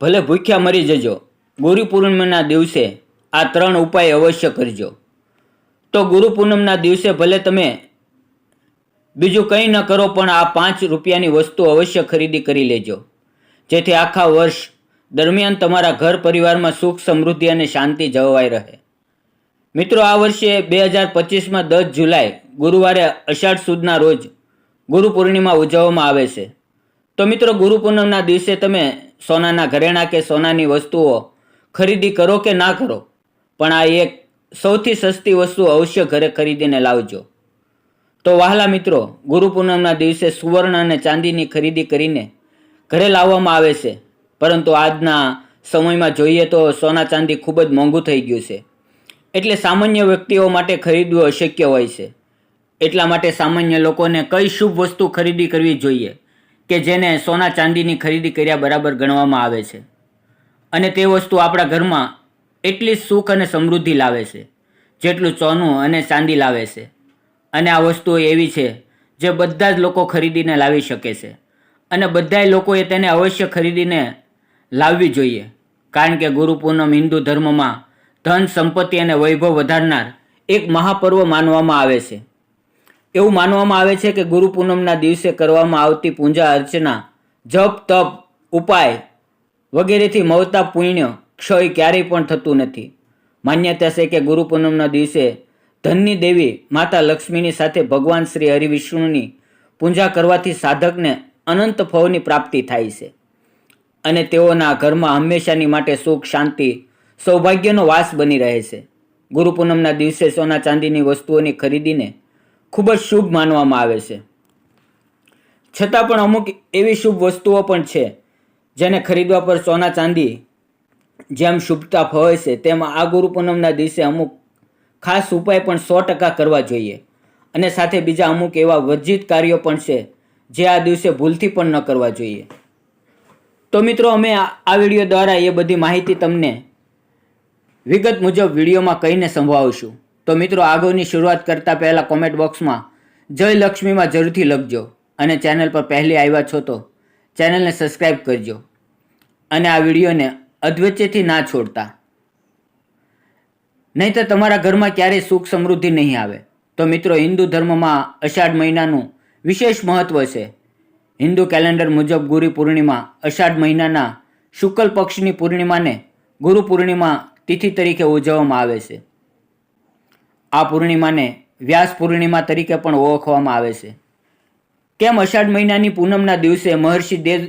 ભલે ભૂખ્યા મરી જજો. ગુરુ પૂર્ણિમાના દિવસે આ ત્રણ ઉપાય અવશ્ય કરજો. તો ગુરુ પૂનમના દિવસે ભલે તમે બીજું કંઈ ન કરો, પણ આ પાંચ રૂપિયાની વસ્તુ અવશ્ય ખરીદી કરી લેજો. જેથી આખા વર્ષ દરમિયાન તમારા ઘર પરિવારમાં સુખ, સમૃદ્ધિ અને શાંતિ જળવાઈ રહે. મિત્રો, આ વર્ષે બે હજાર પચીસમાં દસ જુલાઈ ગુરુવારે અષાઢ સુદના રોજ ગુરુ પૂર્ણિમા ઉજવવામાં આવે છે. તો મિત્રો ગુરુ પૂનમના દિવસે તમે સોનાના ઘરેણાં કે સોનાની વસ્તુઓ ખરીદી કરો કે ના કરો? પણ આ એક સૌથી સસ્તી વસ્તુ અવશ્ય ઘરે ખરીદીને લાવજો. તો વહાલા મિત્રો, ગુરુ પૂનમના દિવસે સુવર્ણ અને ચાંદીની ખરીદી કરીને ઘરે લાવવામાં આવે છે. પરંતુ આજના સમયમાં જોઈએ તો સોના ચાંદી ખૂબ જ મોંઘું થઈ ગયું છે. એટલે સામાન્ય વ્યક્તિઓ માટે ખરીદવું અશક્ય હોય છે. એટલા માટે સામાન્ય લોકોને કઈ શુભ વસ્તુ ખરીદી કરવી જોઈએ? કે જેને સોના ચાંદીની ખરીદી કર્યા બરાબર ગણવામાં આવે છે. અને તે વસ્તુ આપણા ઘરમાં એટલી સુખ અને સમૃદ્ધિ લાવે છે, જેટલું સોનું અને ચાંદી લાવે છે. અને આ વસ્તુઓ એવી છે જે બધા જ લોકો ખરીદીને લાવી શકે છે. અને બધાય લોકોએ તેને અવશ્ય ખરીદીને લાવવી જોઈએ. કારણ કે ગુરુ પૂનમ હિન્દુ ધર્મમાં ધન, સંપત્તિ અને વૈભવ વધારનાર એક મહાપર્વ માનવામાં આવે છે. એવું માનવામાં આવે છે કે ગુરુ પૂનમના દિવસે કરવામાં આવતી પૂજા અર્ચના, જપ, તપ, ઉપાય વગેરેથી મળતા પુણ્ય ક્ષય ક્યારેય પણ થતું નથી. માન્યતા છે કે ગુરુ પૂનમના દિવસે ધનની દેવી માતા લક્ષ્મીની સાથે ભગવાન શ્રી હરિવિષ્ણુની પૂજા કરવાથી સાધકને અનંત ફળની પ્રાપ્તિ થાય છે અને તેઓના ઘરમાં હંમેશાની માટે સુખ, શાંતિ, સૌભાગ્યનો વાસ બની રહે છે. ગુરુ પૂનમના દિવસે સોના ચાંદીની વસ્તુઓની ખરીદીને ખૂબ જ શુભ માનવામાં આવે છે. છતાં પણ અમુક એવી શુભ વસ્તુઓ પણ છે, જેને ખરીદવા પર સોના ચાંદી જેમ શુભતા હોય છે, તેમ આ ગુરુ પૂનમના દિવસે અમુક ખાસ ઉપાય પણ સો ટકા કરવા જોઈએ. અને સાથે બીજા અમુક એવા વર્જિત કાર્યો પણ છે, જે આ દિવસે ભૂલથી પણ ન કરવા જોઈએ. તો મિત્રો, અમે આ આ વીડિયો દ્વારા એ બધી માહિતી તમને વિગત મુજબ વિડીયોમાં કહીને સંભળાવશું. તો મિત્રો, આગળની શરૂઆત કરતાં પહેલાં કોમેન્ટ બોક્સમાં જય લક્ષ્મીમાં જરૂરથી લખજો અને ચેનલ પર પહેલી આવ્યા છો તો ચેનલને સબસ્ક્રાઈબ કરજો અને આ વિડીયોને અધવચ્ચેથી ના છોડતા. નહીં તો તમારા ઘરમાં ક્યારેય સુખ સમૃદ્ધિ નહીં આવે. તો મિત્રો, હિન્દુ ધર્મમાં અષાઢ મહિનાનું વિશેષ મહત્વ છે. હિન્દુ કેલેન્ડર મુજબ ગુરુ પૂર્ણિમા અષાઢ મહિનાના શુક્લ પક્ષની પૂર્ણિમાને ગુરુ પૂર્ણિમા તિથિ તરીકે ઉજવવામાં આવે છે. આ પૂર્ણિમાને વ્યાસ પૂર્ણિમા તરીકે પણ ઓળખવામાં આવે છે. કેમ અષાઢ મહિનાની પૂનમના દિવસે મહર્ષિ દેવ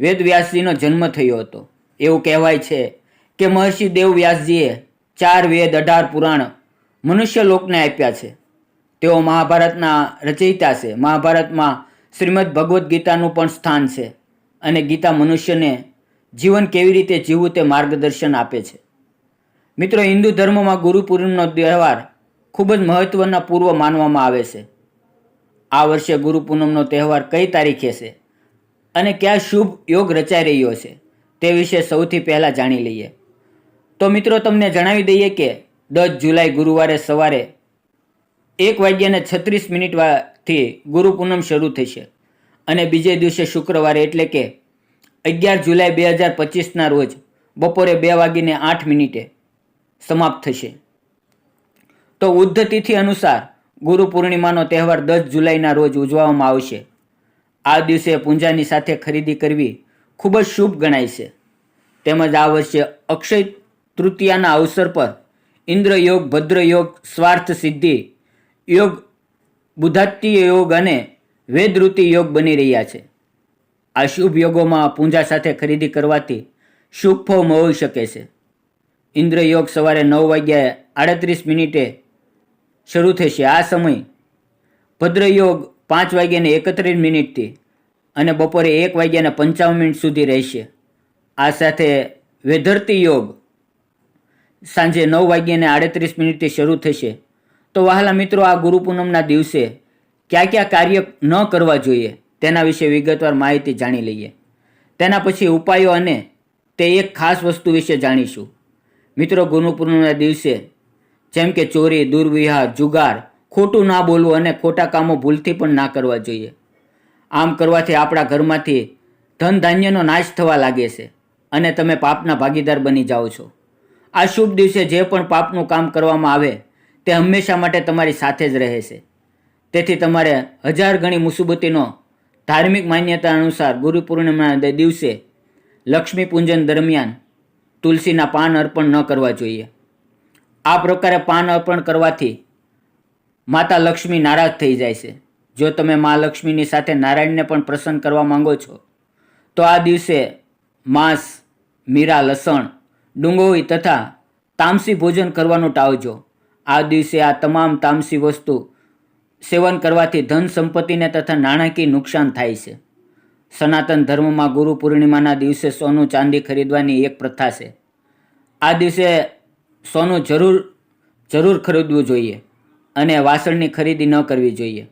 વેદવ્યાસજીનો જન્મ થયો હતો? એવું કહેવાય છે કે મહર્ષિ દેવ વ્યાસજીએ ચાર વેદ અઢાર પુરાણ મનુષ્ય લોકને આપ્યા છે. તેઓ મહાભારતના રચયિતા છે. મહાભારતમાં શ્રીમદ ભગવદ્ ગીતાનું પણ સ્થાન છે અને ગીતા મનુષ્યને જીવન કેવી રીતે જીવવું તે માર્ગદર્શન આપે છે. મિત્રો, હિન્દુ ધર્મમાં ગુરુ પૂર્ણિમાનો તહેવાર ખૂબ જ મહત્વના પૂર્વ માનવામાં આવે છે. આ વર્ષે ગુરુ પૂનમનો તહેવાર કઈ તારીખે છે? અને કયા શુભ યોગ રચાઈ રહ્યો છે? તે વિશે સૌથી પહેલાં જાણી લઈએ. તો મિત્રો, તમને જણાવી દઈએ કે દસ જુલાઈ ગુરુવારે સવારે એક વાગ્યાને છત્રીસ મિનિટથી ગુરુ પૂનમ શરૂ થશે. અને બીજે દિવસે શુક્રવારે એટલે કે અગિયાર જુલાઈ બે હજાર પચીસના રોજ બપોરે બે વાગીને આઠ મિનિટે સમાપ્ત થશે. તો ઉદ્ધ તિથિ અનુસાર ગુરુ પૂર્ણિમાનો તહેવાર દસ જુલાઈના રોજ ઉજવવામાં આવશે. આ દિવસે પૂંજાની સાથે ખરીદી કરવી ખૂબ જ શુભ ગણાય છે. તેમજ આ વર્ષે અક્ષય તૃતીયાના અવસર પર ઇન્દ્રયોગ યોગ, ભદ્ર યોગ, સ્વાર્થ સિદ્ધિ, યોગ બુધાત્ય યોગ અને વેદૃતિ યોગ બની રહ્યા છે. આ શુભ યોગોમાં પૂંજા સાથે ખરીદી કરવાથી શુભ ફળ મળી શકે છે. ઇન્દ્ર યોગ સવારે નવ વાગ્યાએ આડત્રીસ મિનિટે શરૂ થશે. આ સમય ભદ્ર યોગ પાંચ વાગ્યાને એકત્રીસ મિનિટથી અને બપોરે એક વાગ્યાને પંચાવન મિનિટ સુધી રહેશે. આ સાથે વેધરતી યોગ સાંજે નવ વાગ્યાને આડત્રીસ મિનિટથી શરૂ થશે. તો વહાલા મિત્રો, આ ગુરુ પૂનમના દિવસે કયા કયા કાર્ય ન કરવા જોઈએ તેના વિશે વિગતવાર માહિતી જાણી લઈએ. તેના પછી ઉપાયો અને તે એક ખાસ વસ્તુ વિશે જાણીશું. મિત્રો, ગુરુ પૂનમના દિવસે જેમ કે ચોરી, દુર્વિહાર, જુગાર, ખોટું ના બોલવું અને ખોટા કામો ભૂલથી પણ ના કરવા જોઈએ. આમ કરવાથી આપણા ઘરમાંથી ધન ધાન્યનો નાશ થવા લાગે છે અને તમે પાપના ભાગીદાર બની જાઓ છો. આ શુભ દિવસે જે પણ પાપનું કામ કરવામાં આવે તે હંમેશા માટે તમારી સાથે જ રહે છે. તેથી તમારે હજાર ગણી મુસીબતીનો ધાર્મિક માન્યતા અનુસાર ગુરુ પૂર્ણિમાના દિવસે લક્ષ્મી પૂજન દરમિયાન તુલસીના પાન અર્પણ ન કરવા જોઈએ. આ પ્રકારે પાન અર્પણ કરવાથી માતા લક્ષ્મી નારાજ થઈ જાય છે. જો તમે મા લક્ષ્મીની સાથે નારાયણને પણ પ્રસન્ન કરવા માંગો છો, તો આ દિવસે માંસ, મીરા, લસણ, ડુંગળી તથા તામસી ભોજન કરવાનું ટાળજો. આ દિવસે આ તમામ તામસી વસ્તુ સેવન કરવાથી ધન સંપત્તિને તથા નાણાકીય નુકસાન થાય છે. સનાતન ધર્મમાં ગુરુ પૂર્ણિમાના દિવસે સોનું ચાંદી ખરીદવાની એક પ્રથા છે. આ દિવસે સોનું જરૂર જરૂર ખરીદવું જોઈએ અને વાસણની ખરીદી ન કરવી જોઈએ.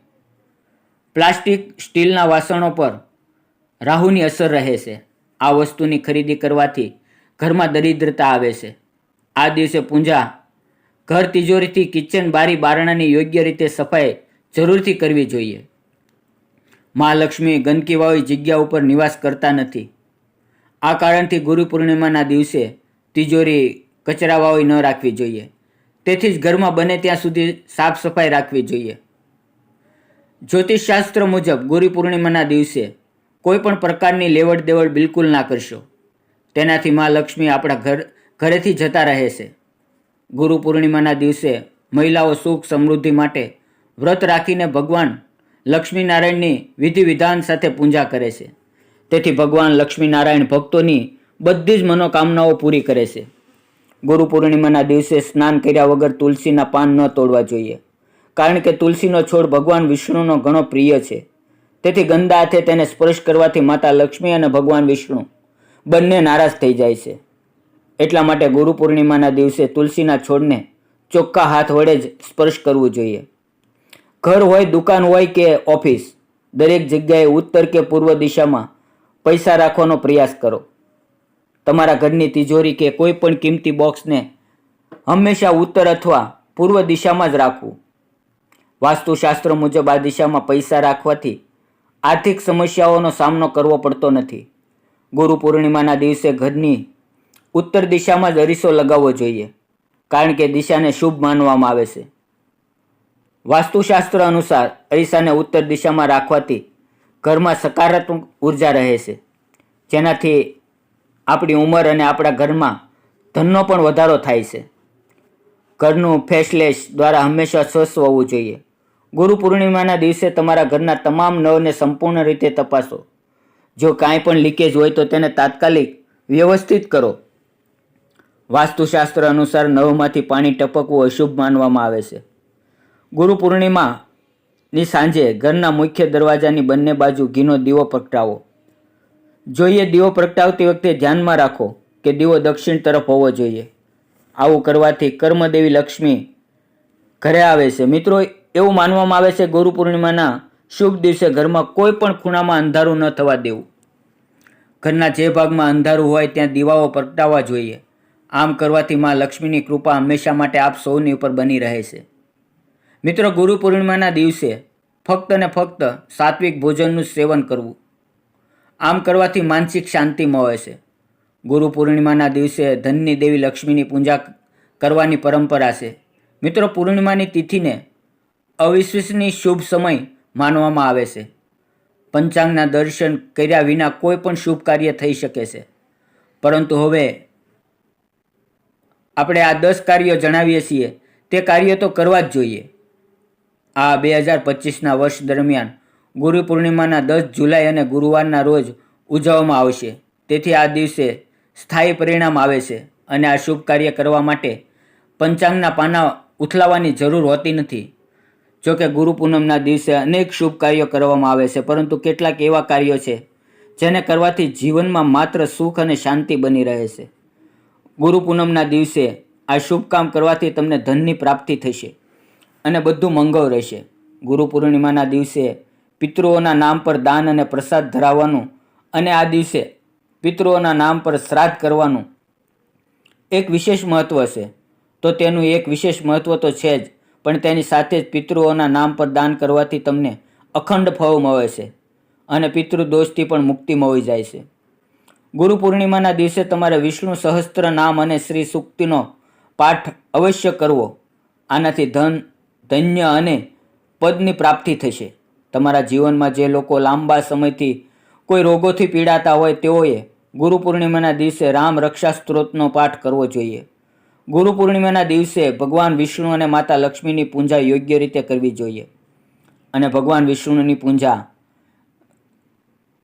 પ્લાસ્ટિક સ્ટીલના વાસણો પર રાહુની અસર રહે છે. આ વસ્તુની ખરીદી કરવાથી ઘરમાં દરિદ્રતા આવે છે. આ દિવસે પૂંજા ઘર તિજોરીથી કિચન બારી બારણાની યોગ્ય રીતે સફાઈ જરૂરથી કરવી જોઈએ. મહાલક્ષ્મી ગંદકીવાળી જગ્યા ઉપર નિવાસ કરતા નથી. આ કારણથી ગુરુ પૂર્ણિમાના દિવસે તિજોરી કચરાવાળી ન રાખવી જોઈએ. તેથી જ ઘરમાં બને ત્યાં સુધી સાફ સફાઈ રાખવી જોઈએ. જ્યોતિષશાસ્ત્ર મુજબ ગુરુ પૂર્ણિમાના દિવસે કોઈ પણ પ્રકારની લેવડ દેવડ બિલકુલ ના કરશો. તેનાથી મા લક્ષ્મી આપણા ઘર, ઘરેથી જતા રહે છે. ગુરુ પૂર્ણિમાના દિવસે મહિલાઓ સુખ સમૃદ્ધિ માટે વ્રત રાખીને ભગવાન લક્ષ્મીનારાયણની વિધિ વિધાન સાથે પૂજા કરે છે. તેથી ભગવાન લક્ષ્મીનારાયણ ભક્તોની બધી જ મનોકામનાઓ પૂરી કરે છે. ગુરુ પૂર્ણિમાના દિવસે સ્નાન કર્યા વગર તુલસીના પાન ન તોડવા જોઈએ. કારણ કે તુલસીનો છોડ ભગવાન વિષ્ણુનો ઘણો પ્રિય છે. તેથી ગંદા હાથે તેને સ્પર્શ કરવાથી માતા લક્ષ્મી અને ભગવાન વિષ્ણુ બંને નારાજ થઈ જાય છે. એટલા માટે ગુરુ પૂર્ણિમાના દિવસે તુલસીના છોડને ચોખ્ખા હાથ વડે જ સ્પર્શ કરવું જોઈએ. ઘર હોય, દુકાન હોય કે ઓફિસ, દરેક જગ્યાએ ઉત્તર કે પૂર્વ દિશામાં પૈસા રાખવાનો પ્રયાસ કરો. તમારા ઘરની તિજોરી કે કોઈ પણ કિંમતી બોક્સને હંમેશા ઉત્તર અથવા પૂર્વ દિશામાં જ રાખવું. વાસ્તુશાસ્ત્ર મુજબ આ દિશામાં પૈસા રાખવાથી આર્થિક સમસ્યાઓનો સામનો કરવો પડતો નથી. ગુરુ પૂર્ણિમાના દિવસે ઘરની ઉત્તર દિશામાં જ અરીસો લગાવવો જોઈએ, કારણ કે દિશાને શુભ માનવામાં આવે છે. વાસ્તુશાસ્ત્ર અનુસાર અરીસાને ઉત્તર દિશામાં રાખવાથી ઘરમાં સકારાત્મક ઊર્જા રહે છે, જેનાથી આપણી ઉંમર અને આપણા ઘરમાં ધનનો પણ વધારો થાય છે. ઘરનું ફેસલેસ દ્વારા હંમેશા સ્વસ્થ હોવું જોઈએ. ગુરુ પૂર્ણિમાના દિવસે તમારા ઘરના તમામ નળને સંપૂર્ણ રીતે તપાસો. જો કાંઈ પણ લીકેજ હોય તો તેને તાત્કાલિક વ્યવસ્થિત કરો. વાસ્તુશાસ્ત્ર અનુસાર નળમાંથી પાણી ટપકવું અશુભ માનવામાં આવે છે. ગુરુ પૂર્ણિમાની સાંજે ઘરના મુખ્ય દરવાજાની બંને બાજુ ઘીનો દીવો પ્રગટાવો. જોઈએ, દીવો પ્રગટાવતી વખતે ધ્યાનમાં રાખો કે દીવો દક્ષિણ તરફ હોવો જોઈએ. આવું કરવાથી કર્મદેવી લક્ષ્મી ઘરે આવે છે. મિત્રો, એવું માનવામાં આવે છે, ગુરુ પૂર્ણિમાના શુભ દિવસે ઘરમાં કોઈ પણ ખૂણામાં અંધારું ન થવા દેવું. ઘરના જે ભાગમાં અંધારું હોય ત્યાં દીવાઓ પ્રગટાવવા જોઈએ. આમ કરવાથી માં લક્ષ્મીની કૃપા હંમેશા માટે આપ સૌની ઉપર બની રહે છે. મિત્રો, ગુરુ પૂર્ણિમાના દિવસે ફક્ત ને ફક્ત સાત્વિક ભોજનનું સેવન કરવું. આમ કરવાથી માનસિક શાંતિ મળે છે. ગુરુ પૂર્ણિમાના દિવસે ધનની દેવી લક્ષ્મીની પૂજા કરવાની પરંપરા છે. મિત્રો, પૂર્ણિમાની તિથિને અવિશ્વસની શુભ સમય માનવામાં આવે છે. પંચાંગના દર્શન કર્યા વિના કોઈ પણ શુભ કાર્ય થઈ શકે છે. પરંતુ હવે આપણે આ દસ કાર્યો જણાવીએ છીએ. તે કાર્યો તો કરવા જ જોઈએ. આ બે હજાર પચીસના વર્ષ દરમિયાન ગુરુ પૂર્ણિમાના દસ જુલાઈ અને ગુરુવારના રોજ ઉજવવામાં આવશે. તેથી આ દિવસે સ્થાયી પરિણામ આવે છે અને આ શુભ કાર્ય કરવા માટે પંચાંગના પાના ઉથલાવવાની જરૂર હોતી નથી. જો કે ગુરુ પૂનમના દિવસે અનેક શુભ કાર્યો કરવામાં આવે છે, પરંતુ કેટલાક એવા કાર્યો છે જેને કરવાથી જીવનમાં માત્ર સુખ અને શાંતિ બની રહે છે. ગુરુ પૂનમના દિવસે આ શુભ કામ કરવાથી તમને ધનની પ્રાપ્તિ થશે અને બધું મંગળ રહેશે. ગુરુ પૂર્ણિમાના દિવસે પિતૃઓના નામ પર દાન અને પ્રસાદ ધરાવવાનું અને આ દિવસે પિતૃઓના નામ પર શ્રાદ્ધ કરવાનું એક વિશેષ મહત્ત્વ છે. તો તેનું એક વિશેષ મહત્ત્વ તો છે જ, પણ તેની સાથે જ પિતૃઓના નામ પર દાન કરવાથી તમને અખંડ ફળ મળે છે અને પિતૃ દોષથી પણ મુક્તિ મળી જાય છે. ગુરુ પૂર્ણિમાના દિવસે તમારે વિષ્ણુ સહસ્ત્ર નામ અને શ્રી સુક્તિનો પાઠ અવશ્ય કરવો. આનાથી ધન, ધન્ય અને પદની પ્રાપ્તિ થશે. તમારા જીવનમાં જે લોકો લાંબા સમયથી કોઈ રોગોથી પીડાતા હોય તેઓએ ગુરુ પૂર્ણિમાના દિવસે રામ રક્ષા સ્ત્રોતનો પાઠ કરવો જોઈએ. ગુરુ પૂર્ણિમાના દિવસે ભગવાન વિષ્ણુ અને માતા લક્ષ્મીની પૂજા યોગ્ય રીતે કરવી જોઈએ. અને ભગવાન વિષ્ણુની પૂજા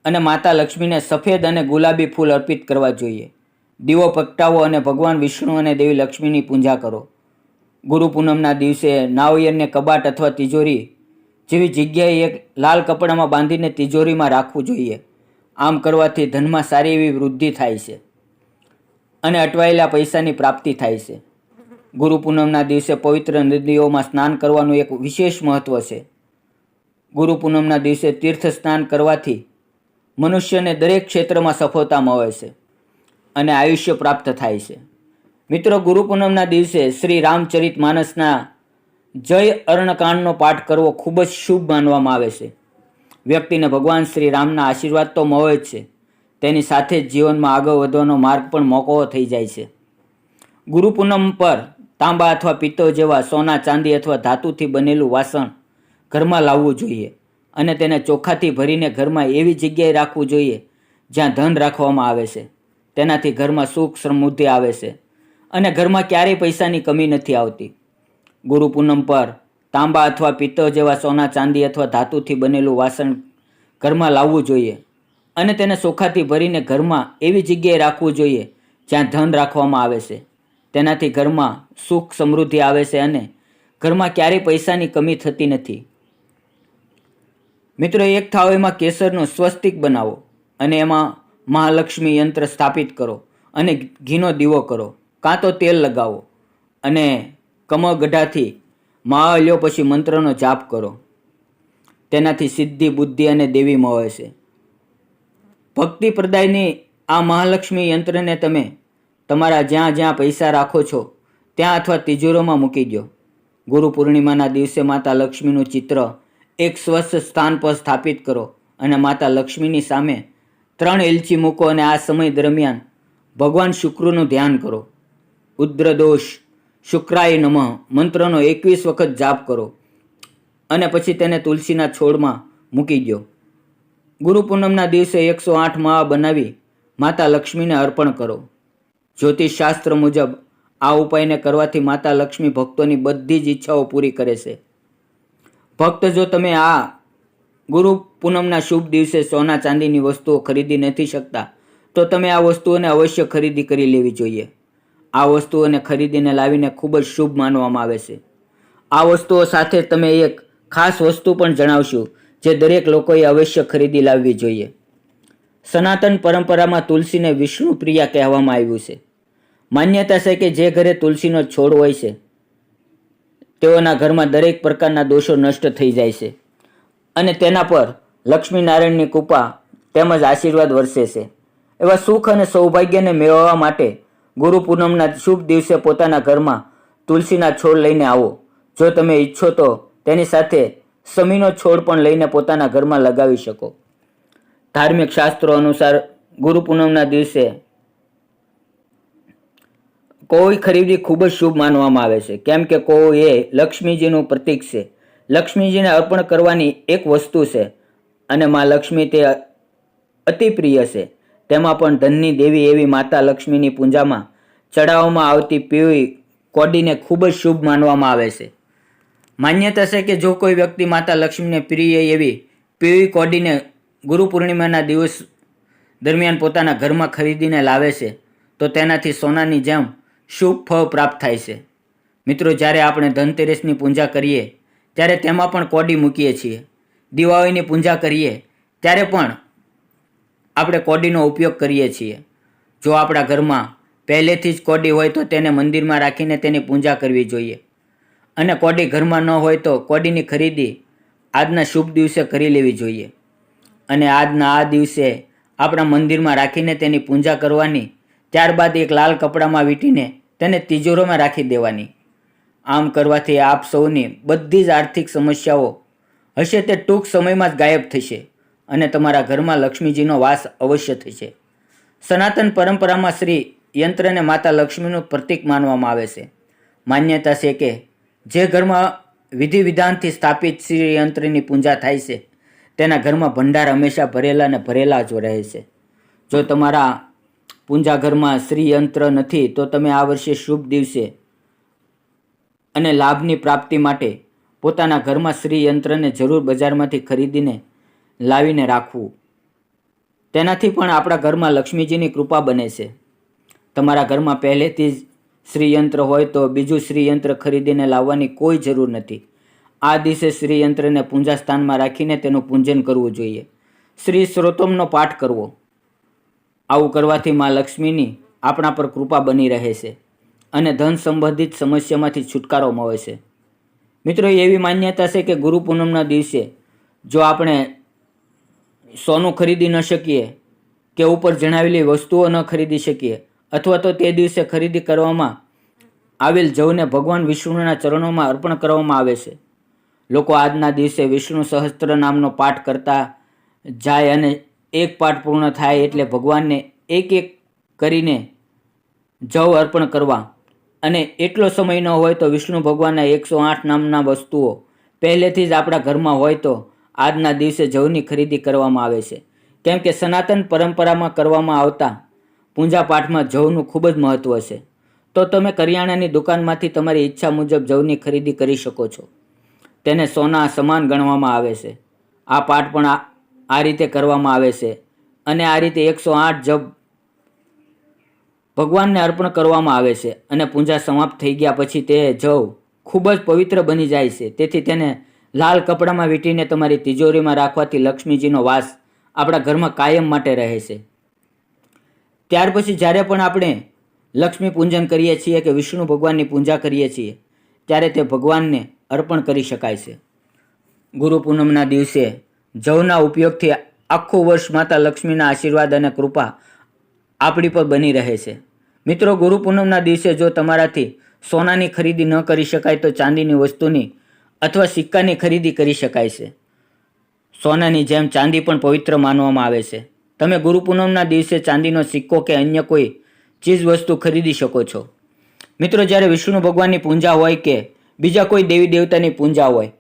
અને માતા લક્ષ્મીને સફેદ અને ગુલાબી ફૂલ અર્પિત કરવા જોઈએ. દીવો પ્રગટાવો અને ભગવાન વિષ્ણુ અને દેવી લક્ષ્મીની પૂજા કરો. ગુરુ પૂનમના દિવસે નાવયરને કબાટ અથવા તિજોરી જેવી જગ્યાએ એક લાલ કપડામાં બાંધીને તિજોરીમાં રાખવું જોઈએ. આમ કરવાથી ધનમાં સારી એવી વૃદ્ધિ થાય છે અને અટવાયેલા પૈસાની પ્રાપ્તિ થાય છે. ગુરુ પૂનમના દિવસે પવિત્ર નદીઓમાં સ્નાન કરવાનું એક વિશેષ મહત્વ છે. ગુરુ પૂનમના દિવસે તીર્થ સ્નાન કરવાથી મનુષ્યને દરેક ક્ષેત્રમાં સફળતા મળે છે અને આયુષ્ય પ્રાપ્ત થાય છે. મિત્રો, ગુરુ પૂનમના દિવસે શ્રી રામચરિત માનસના જય અર્ણકાંડનો પાઠ કરવો ખૂબ જ શુભ માનવામાં આવે છે. વ્યક્તિને ભગવાન શ્રી રામના આશીર્વાદ તો મળે જ છે. તેની સાથે જ જીવનમાં આગળ વધવાનો માર્ગ પણ મોકો થઈ જાય છે. ગુરુ પૂનમ પર તાંબા અથવા પિત્તળ જેવા સોના, ચાંદી અથવા ધાતુથી બનેલું વાસણ ઘરમાં લાવવું જોઈએ અને તેને ચોખાથી ભરીને ઘરમાં એવી જગ્યાએ રાખવું જોઈએ જ્યાં ધન રાખવામાં આવે છે. તેનાથી ઘરમાં સુખ સમૃદ્ધિ આવે છે અને ઘરમાં ક્યારેય પૈસાની કમી નથી આવતી. ગુરુ પૂનમ પર તાંબા અથવા પિત્તળ જેવા સોના, ચાંદી અથવા ધાતુથી બનેલું વાસણ ઘરમાં લાવવું જોઈએ અને તેને સોખાથી ભરીને ઘરમાં એવી જગ્યાએ રાખવું જોઈએ જ્યાં ધન રાખવામાં આવે છે. તેનાથી ઘરમાં સુખ, સમૃદ્ધિ આવે છે અને ઘરમાં ક્યારેય પૈસાની કમી થતી નથી. મિત્રો, એક થાળીમાં કેસરનું સ્વસ્તિક બનાવો અને એમાં મહાલક્ષ્મી યંત્ર સ્થાપિત કરો અને ઘીનો દીવો કરો. કાં તો તેલ લગાવો અને કમળગઢાથી મહાલ્યો પછી મંત્રનો જાપ કરો. તેનાથી સિદ્ધિ, બુદ્ધિ અને દેવી મળે છે. ભક્તિ પ્રદાયની આ મહાલક્ષ્મી યંત્રને તમે તમારા જ્યાં જ્યાં પૈસા રાખો છો, ત્યાં અથવા તિજોરોમાં મૂકી દો ગુરુ પૂર્ણિમાના દિવસે માતા લક્ષ્મીનું ચિત્ર એક સ્વસ્થ સ્થાન પર સ્થાપિત કરો અને માતા લક્ષ્મીની સામે ત્રણ એલચી મૂકો અને આ સમય દરમિયાન ભગવાન શુક્રનું ધ્યાન કરો. ઉદ્રદોષ શુક્રાય નમઃ. મંત્રનો એકવીસ વખત જાપ કરો. અને પછી તેને તુલસીના છોડમાં મૂકી દો ગુરુ પૂનમના દિવસે એકસો આઠ માળા બનાવી માતા લક્ષ્મીને અર્પણ કરો. જ્યોતિષશાસ્ત્ર મુજબ આ ઉપાયને કરવાથી માતા લક્ષ્મી ભક્તોની બધી જ ઈચ્છાઓ પૂરી કરે છે. ભક્ત જો તમે આ ગુરુ પૂનમના શુભ દિવસે સોના ચાંદીની વસ્તુઓ ખરીદી નથી શકતા, તો તમે આ વસ્તુઓને અવશ્ય ખરીદી કરી લેવી જોઈએ. આ વસ્તુઓને ખરીદીને લાવીને ખૂબ જ શુભ માનવામાં આવે છે. આ વસ્તુઓ સાથે તમે એક ખાસ વસ્તુ પણ જણાવશું, જે દરેક લોકોએ અવશ્ય ખરીદી લાવવી જોઈએ. સનાતન પરંપરામાં તુલસીને વિષ્ણુ પ્રિયા કહેવામાં આવ્યું છે. માન્યતા છે કે જે ઘરે તુલસીનો છોડ હોય છે, તેઓના ઘરમાં દરેક પ્રકારના દોષો નષ્ટ થઈ જાય છે અને તેના પર લક્ષ્મીનારાયણની કૃપા તેમજ આશીર્વાદ વરસે છે. એવા સુખ અને સૌભાગ્યને મેળવવા માટે ગુરુ પૂનમના શુભ દિવસે પોતાના ઘરમાં તુલસીના છોડ લઈને આવો. જો તમે ઈચ્છો તો તેની સાથે સમીનો છોડ પણ લઈને પોતાના ઘરમાં લગાવી શકો. ધાર્મિક શાસ્ત્રો અનુસાર ગુરુ પૂનમના દિવસે કોઈ ખરીદી ખૂબ જ શુભ માનવામાં આવે છે. કેમ કે કોઈ એ લક્ષ્મીજીનું પ્રતીક છે. લક્ષ્મીજીને અર્પણ કરવાની એક વસ્તુ છે અને માં લક્ષ્મી તે અતિ પ્રિય છે. તેમાં પણ ધનની દેવી એવી માતા લક્ષ્મીની પૂજામાં ચડાવવામાં આવતી પીળી કોડીને ખૂબ જ શુભ માનવામાં આવે છે. માન્યતા છે કે જો કોઈ વ્યક્તિ માતા લક્ષ્મીને પ્રિય એવી પીળી કોડીને ગુરુ પૂર્ણિમાના દિવસ દરમિયાન પોતાના ઘરમાં ખરીદીને લાવે છે, તો તેનાથી સોનાની જેમ શુભ ફળ પ્રાપ્ત થાય છે. મિત્રો, જ્યારે આપણે ધનતેરસની પૂજા કરીએ, ત્યારે તેમાં પણ કોડી મૂકીએ છીએ. દિવાળીની પૂજા કરીએ, ત્યારે પણ આપણે કોડીનો ઉપયોગ કરીએ છીએ. જો આપણા ઘરમાં પહેલેથી જ કોડી હોય તો તેને મંદિરમાં રાખીને તેની પૂજા કરવી જોઈએ. અને કોડી ઘરમાં ન હોય તો કોડીની ખરીદી આજના શુભ દિવસે કરી લેવી જોઈએ. અને આજના આ દિવસે આપણા મંદિરમાં રાખીને તેની પૂજા કરવાની, ત્યારબાદ એક લાલ કપડામાં વીંટીને તેને તિજોરીમાં રાખી દેવાની. આમ કરવાથી આપ સૌની બધી જ આર્થિક સમસ્યાઓ હશે તે ટૂંક સમયમાં જ ગાયબ થશે. અને તમારા ઘરમાં લક્ષ્મીજીનો વાસ અવશ્ય થશે. સનાતન પરંપરામાં શ્રી યંત્રને માતા લક્ષ્મીનું પ્રતીક માનવામાં આવે છે. માન્યતા છે કે જે ઘરમાં વિધિ વિધાનથી સ્થાપિત શ્રી યંત્રની પૂજા થાય છે, તેના ઘરમાં ભંડાર હંમેશા ભરેલા અને ભરેલા જ રહે છે. જો તમારા પૂજા ઘરમાં શ્રી યંત્ર નથી, તો તમે આ વર્ષે શુભ દિવસે અને લાભની પ્રાપ્તિ માટે પોતાના ઘરમાં શ્રી યંત્રને જરૂર બજારમાંથી ખરીદીને લાવીને રાખવું. તેનાથી પણ આપણા ઘરમાં લક્ષ્મીજીની કૃપા બને છે. તમારા ઘરમાં પહેલેથી જ શ્રીયંત્ર હોય તો બીજું શ્રીયંત્ર ખરીદીને લાવવાની કોઈ જરૂર નથી. આ દિવસે શ્રીયંત્રને પૂંજા સ્થાનમાં રાખીને તેનું પૂજન કરવું જોઈએ. શ્રી સ્રોતમનો પાઠ કરવો. આવું કરવાથી મા લક્ષ્મીની આપણા પર કૃપા બની રહે છે અને ધન સંબંધિત સમસ્યામાંથી છુટકારો મળે છે. મિત્રો, એવી માન્યતા છે કે ગુરુ પૂનમના દિવસે જો આપણે સોનું ખરીદી ન શકીએ કે ઉપર જણાવેલી વસ્તુઓ ન ખરીદી શકીએ અથવા તો તે દિવસે ખરીદી કરવામાં આવેલ જવને ભગવાન વિષ્ણુના ચરણોમાં અર્પણ કરવામાં આવે છે. લોકો આજના દિવસે વિષ્ણુ સહસ્ત્ર નામનો પાઠ કરતા જાય અને એક પાઠ પૂર્ણ થાય એટલે ભગવાનને એક એક કરીને જવ અર્પણ કરવા. અને એટલો સમય ન હોય તો વિષ્ણુ ભગવાનના એકસો આઠ નામના વસ્તુઓ પહેલેથી જ આપણા ઘરમાં હોય તો આજના દિવસે જવની ખરીદી કરવામાં આવે છે. કેમ કે સનાતન પરંપરામાં કરવામાં આવતા પૂજા પાઠમાં જવનું ખૂબ જ મહત્ત્વ છે. તો તમે કરિયાણાની દુકાનમાંથી તમારી ઈચ્છા મુજબ જવની ખરીદી કરી શકો છો. તેને સોના સમાન ગણવામાં આવે છે. આ પાઠ પણ આ આ રીતે કરવામાં આવે છે અને આ રીતે એકસો આઠ જપ ભગવાનને અર્પણ કરવામાં આવે છે અને પૂજા સમાપ્ત થઈ ગયા પછી તે જવ ખૂબ જ પવિત્ર બની જાય છે. તેથી તેને લાલ કપડામાં વીંટીને તમારી તિજોરીમાં રાખવાથી લક્ષ્મીજીનો વાસ આપણા ઘરમાં કાયમ માટે રહે છે. ત્યાર પછી જ્યારે પણ આપણે લક્ષ્મી પૂજન કરીએ છીએ કે વિષ્ણુ ભગવાનની પૂજા કરીએ છીએ, ત્યારે તે ભગવાનને અર્પણ કરી શકાય છે. ગુરુ પૂનમના દિવસે જવના ઉપયોગથી આખું વર્ષ માતા લક્ષ્મીના આશીર્વાદ અને કૃપા આપણી પર બની રહે છે. મિત્રો, ગુરુ પૂનમના દિવસે જો તમારાથી સોનાની ખરીદી ન કરી શકાય તો ચાંદીની વસ્તુની અથવા સિક્કાની ખરીદી કરી શકાય છે. સોનાની જેમ ચાંદી પણ પવિત્ર માનવામાં આવે છે. તમે ગુરુ પૂનમના દિવસે ચાંદીનો સિક્કો કે અન્ય કોઈ ચીજ વસ્તુ ખરીદી શકો છો. મિત્રો, જ્યારે વિષ્ણુ ભગવાનની પૂજા હોય કે બીજા કોઈ દેવી દેવતાની પૂજા હોય,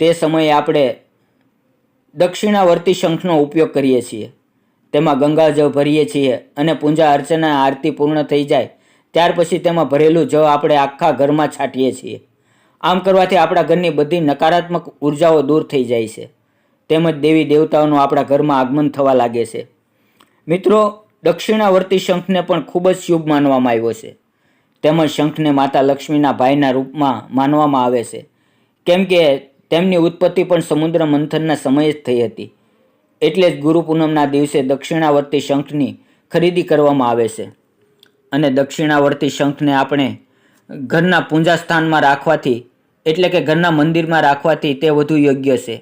તે સમયે આપણે દક્ષિણાવર્તી શંખનો ઉપયોગ કરીએ છીએ. તેમાં ગંગાજળ ભરીએ છીએ અને પૂજા અર્ચના આરતી પૂર્ણ થઈ જાય, ત્યાર પછી તેમાં ભરેલું જળ આપણે આખા ઘરમાં છાંટીએ છીએ. આમ કરવાથી આપણા ઘરની બધી નકારાત્મક ઉર્જાઓ દૂર થઈ જાય છે. તેમજ દેવી દેવતાઓનું આપણા ઘરમાં આગમન થવા લાગે છે. મિત્રો, દક્ષિણાવર્તી શંખને પણ ખૂબ જ શુભ માનવામાં આવ્યો છે. તેમજ શંખને માતા લક્ષ્મીના ભાઈના રૂપમાં માનવામાં આવે છે. કેમ કે તેમની ઉત્પત્તિ પણ સમુદ્ર મંથનના સમયે જ થઈ હતી. એટલે જ ગુરુ પૂનમના દિવસે દક્ષિણાવર્તી શંખની ખરીદી કરવામાં આવે છે. અને દક્ષિણાવર્તી શંખને આપણે ઘરના પૂજા સ્થાનમાં રાખવાથી એટલે કે ઘરના મંદિરમાં રાખવાથી તે વધુ યોગ્ય છે.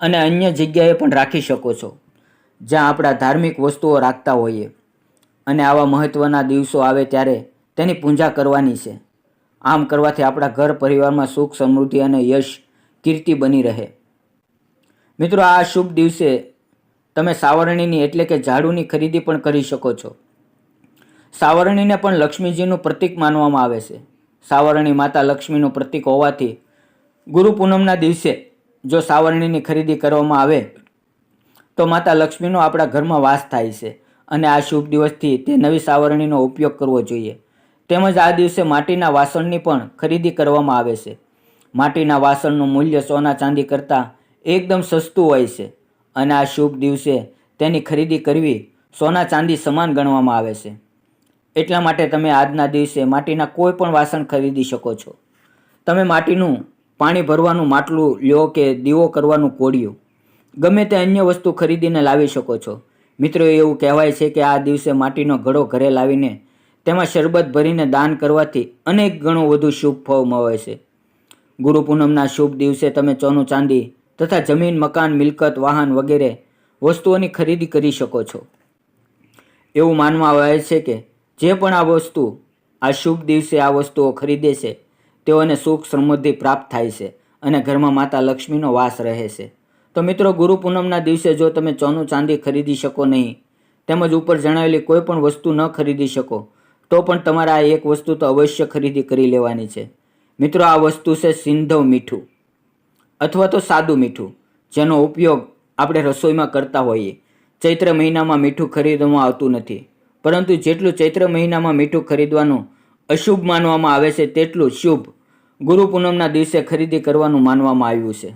અને અન્ય જગ્યાએ પણ રાખી શકો છો, જ્યાં આપણા ધાર્મિક વસ્તુઓ રાખતા હોઈએ. અને આવા મહત્ત્વના દિવસો આવે ત્યારે તેની પૂજા કરવાની છે. આમ કરવાથી આપણા ઘર પરિવારમાં સુખ, સમૃદ્ધિ અને યશ, કીર્તિ બની રહે. મિત્રો, આ શુભ દિવસે તમે સાવરણીની એટલે કે ઝાડુની ખરીદી પણ કરી શકો છો. સાવરણીને પણ લક્ષ્મીજીનું પ્રતીક માનવામાં આવે છે. સાવરણી માતા લક્ષ્મીનું પ્રતીક હોવાથી ગુરુ પૂનમના દિવસે જો સાવરણીની ખરીદી કરવામાં આવે તો માતા લક્ષ્મીનો આપણા ઘરમાં વાસ થાય છે અને આ શુભ દિવસથી તે નવી સાવરણીનો ઉપયોગ કરવો જોઈએ. તેમજ આ દિવસે માટીના વાસણની પણ ખરીદી કરવામાં આવે છે. માટીના વાસણનું મૂલ્ય સોના ચાંદી કરતાં એકદમ સસ્તું હોય છે અને આ શુભ દિવસે તેની ખરીદી કરવી સોના ચાંદી સમાન ગણવામાં આવે છે. એટલા માટે તમે આજના દિવસે માટીના કોઈ પણ વાસણ ખરીદી શકો છો. તમે માટીનું પાણી ભરવાનું માટલું લ્યો કે દીવો કરવાનું કોડિયું ગમે તે અન્ય વસ્તુ ખરીદીને લાવી શકો છો. મિત્રો, એવું કહેવાય છે કે આ દિવસે માટીનો ઘડો ઘરે લાવીને તેમાં શરબત ભરીને દાન કરવાથી અનેક ગણું વધુ શુભ ફળ મળે છે. ગુરુ પૂનમના શુભ દિવસે તમે સોનું ચાંદી તથા જમીન, મકાન, મિલકત, વાહન વગેરે વસ્તુઓની ખરીદી કરી શકો છો. એવું માનવામાં આવે છે કે જે પણ આ વસ્તુ આ શુભ દિવસે આ વસ્તુઓ ખરીદે છે, તેઓને સુખ સમૃદ્ધિ પ્રાપ્ત થાય છે અને ઘરમાં માતા લક્ષ્મીનો વાસ રહે છે. તો મિત્રો, ગુરુ પૂનમના દિવસે જો તમે સોનું ચાંદી ખરીદી શકો નહીં, તેમજ ઉપર જણાવેલી કોઈ પણ વસ્તુ ન ખરીદી શકો, તો પણ તમારે આ એક વસ્તુ તો અવશ્ય ખરીદી કરી લેવાની છે. મિત્રો, આ વસ્તુ છે સિંધવ મીઠું અથવા તો સાદું મીઠું, જેનો ઉપયોગ આપણે રસોઈમાં કરતા હોઈએ. ચૈત્ર મહિનામાં મીઠું ખરીદવામાં આવતું નથી. પરંતુ જેટલું ચૈત્ર મહિનામાં મીઠું ખરીદવાનું અશુભ માનવામાં આવે છે, તેટલું શુભ ગુરુ પૂનમના દિવસે ખરીદી કરવાનું માનવામાં આવ્યું છે.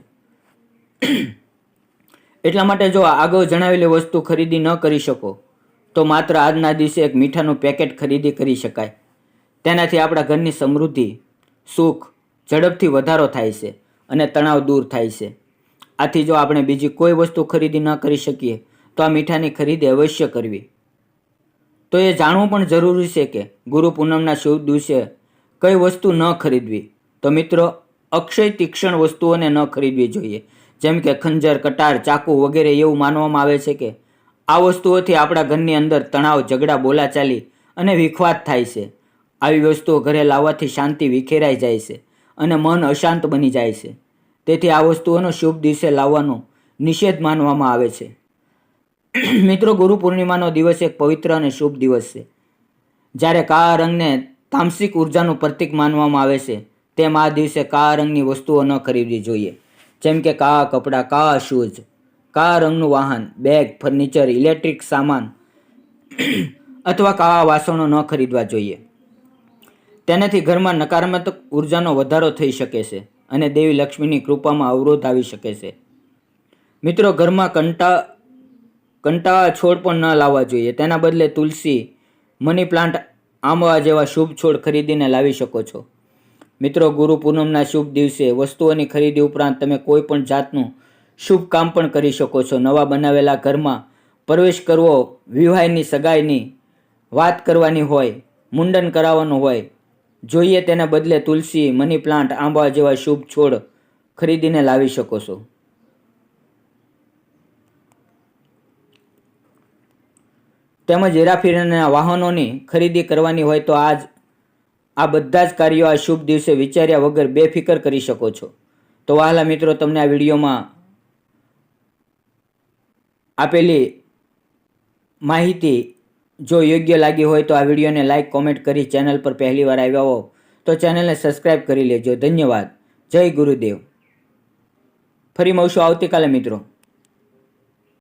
એટલા માટે જો આગળ જણાવેલી વસ્તુ ખરીદી ન કરી શકો, તો માત્ર આજના દિવસે એક મીઠાનું પેકેટ ખરીદી કરી શકાય. તેનાથી આપણા ઘરની સમૃદ્ધિ, સુખ, ઝડપથી વધારો થાય છે અને તણાવ દૂર થાય છે. આથી જો આપણે બીજી કોઈ વસ્તુ ખરીદી ન કરી શકીએ, તો આ મીઠાની ખરીદી અવશ્ય કરવી. તો એ જાણવું પણ જરૂરી છે કે ગુરુ પૂનમના શુભ દિવસે કઈ વસ્તુ ન ખરીદવી. તો મિત્રો, અક્ષય તીક્ષ્ણ વસ્તુઓને ન ખરીદવી જોઈએ. જેમ કે ખંજર, કટાર, ચાકુ વગેરે એવું માનવામાં આવે છે કે આ વસ્તુઓથી આપણા ઘરની અંદર તણાવ, ઝઘડા, બોલાચાલી અને વિખવાદ થાય છે. આવી વસ્તુઓ ઘરે લાવવાથી શાંતિ વિખેરાઈ જાય છે અને મન અશાંત બની જાય છે. તેથી આ વસ્તુઓનો શુભ દિવસે લાવવાનો નિષેધ માનવામાં આવે છે. મિત્રો, ગુરુ પૂર્ણિમાનો દિવસ એક પવિત્ર અને શુભ દિવસ છે. જ્યારે કાળા રંગને તામસિક ઉર્જાનું પ્રતીક માનવામાં આવે છે, તેમ આ દિવસે કાળા રંગની વસ્તુઓ ન ખરીદવી જોઈએ. જેમ કે કાળા કપડાં, કાળા શૂઝ, કાળા રંગનું વાહન, બેગ, ફર્નિચર, ઇલેક્ટ્રિક સામાન અથવા કાળા વાસણો ન ખરીદવા જોઈએ. તેનાથી ઘરમાં નકારાત્મક ઉર્જાનો વધારો થઈ શકે છે અને દેવી લક્ષ્મીની કૃપામાં અવરોધ આવી શકે છે. મિત્રો, ઘરમાં કંટા કંટાળા છોડ પણ ન લાવવા જોઈએ. તેના બદલે તુલસી, મની પ્લાન્ટ આંબવા જેવા શુભ છોડ ખરીદીને લાવી શકો છો. મિત્રો, ગુરુ પૂનમના શુભ દિવસે વસ્તુઓની ખરીદી ઉપરાંત તમે કોઈ પણ જાતનું શુભ કામ પણ કરી શકો છો. નવા બનાવેલા ઘરમાં પ્રવેશ કરવો, વિવાહની સગાઈની વાત કરવાની હોય, મુંડન કરાવવાનું હોય, જોઈએ તેના બદલે તુલસી, મની પ્લાન્ટ આંબા જેવા શુભ છોડ ખરીદીને લાવી શકો છો. તેમજ હેરાફેરીના વાહનોની ખરીદી કરવાની હોય તો આજ આ બધા જ કાર્યો આ શુભ દિવસે વિચાર્યા વગર બેફિકર કરી શકો છો. તો વહાલા મિત્રો, તમને આ વિડીયોમાં આપેલી માહિતી જો યોગ્ય લાગી હોય તો આ વિડીયોને લાઇક કોમેન્ટ કરી ચેનલ પર પહેલી વાર આવ્યા હો તો ચેનલને સબસ્ક્રાઈબ કરી લેજો. ધન્યવાદ. જય ગુરુદેવ. ફરી મળશું આવતીકાલે મિત્રો.